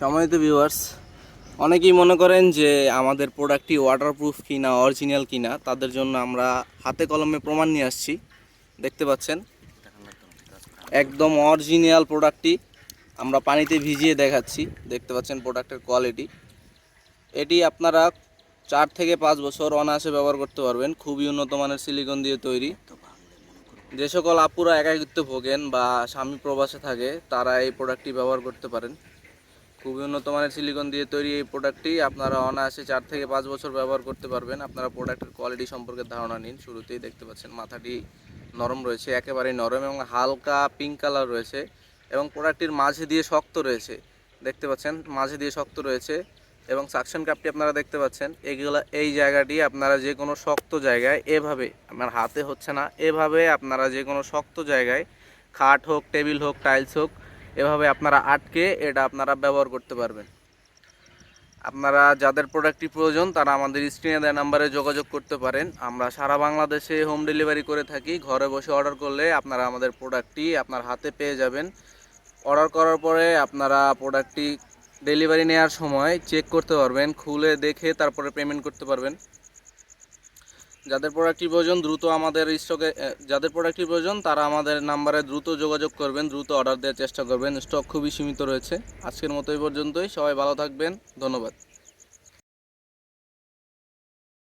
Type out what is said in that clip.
সম্মানিত ভিউয়ার্স অনেকেই মনে করেন যে আমাদের প্রোডাক্টটি ওয়াটারপ্রুফ কিনা অরিজিনাল কিনা, তাদের জন্য আমরা হাতে কলমে প্রমাণ নিয়ে আসছি। দেখতে পাচ্ছেন? একদম অরিজিনাল প্রোডাক্টটি আমরা পানিতে ভিজিয়ে দেখাচ্ছি। দেখতে পাচ্ছেন প্রোডাক্টের কোয়ালিটি এটি আপনারা চার থেকে পাঁচ বছর অনায়াসে ব্যবহার করতে পারবেন। খুবই উন্নত মানের সিলিকন দিয়ে তৈরি। যে সকল আপুরা একাকিত্ব ভোগেন বা স্বামী প্রবাসে থাকে, তারা এই প্রোডাক্টটি ব্যবহার করতে পারেন। খুবই উন্নত মানের সিলিকন দিয়ে তৈরি এই প্রোডাক্টটি আপনারা অনায়াসে চার থেকে পাঁচ বছর ব্যবহার করতে পারবেন। আপনারা প্রোডাক্টের কোয়ালিটি সম্পর্কে ধারণা নিন। শুরুতেই দেখতে পাচ্ছেন মাথাটি নরম রয়েছে একেবারেই নরম এবং হালকা পিঙ্ক কালার রয়েছে এবং প্রোডাক্টটির মাঝে দিয়ে শক্ত রয়েছে। দেখতে পাচ্ছেন, মাঝে দিয়ে শক্ত রয়েছে এবং সাকশন কাপটি আপনারা দেখতে পাচ্ছেন। এগুলা, এই জায়গাটি আপনারা যে কোনো শক্ত জায়গায় এভাবে আপনার হাতে হচ্ছে না, এভাবে আপনারা যে কোনো শক্ত জায়গায় খাট হোক, টেবিল হোক টাইলস হোক এভাবে আপনারা আটকে এটা আপনারা ব্যবহার করতে পারবেন। আপনারা যাদের প্রোডাক্টটি প্রয়োজন, তারা আমাদের স্ক্রিনে দেওয়া নাম্বারে যোগাযোগ করতে পারেন। আমরা সারা বাংলাদেশে হোম ডেলিভারি করে থাকি। ঘরে বসে অর্ডার করলে আপনারা আমাদের প্রোডাক্টটি আপনার হাতে পেয়ে যাবেন। অর্ডার করার পরে আপনারা প্রোডাক্টটি ডেলিভারি নেওয়ার সময় চেক করতে পারবেন, খুলে দেখে তারপরে পেমেন্ট করতে পারবেন। যাদের প্রোডাক্টটি প্রয়োজন দ্রুত আমাদের স্টকে যাদের প্রোডাক্টটি প্রয়োজন তারা আমাদের নাম্বারে দ্রুত যোগাযোগ করবেন, দ্রুত অর্ডার দেওয়ার চেষ্টা করবেন। স্টক খুবই সীমিত রয়েছে। আজকের মতো এই পর্যন্তই। সবাই ভালো থাকবেন। ধন্যবাদ।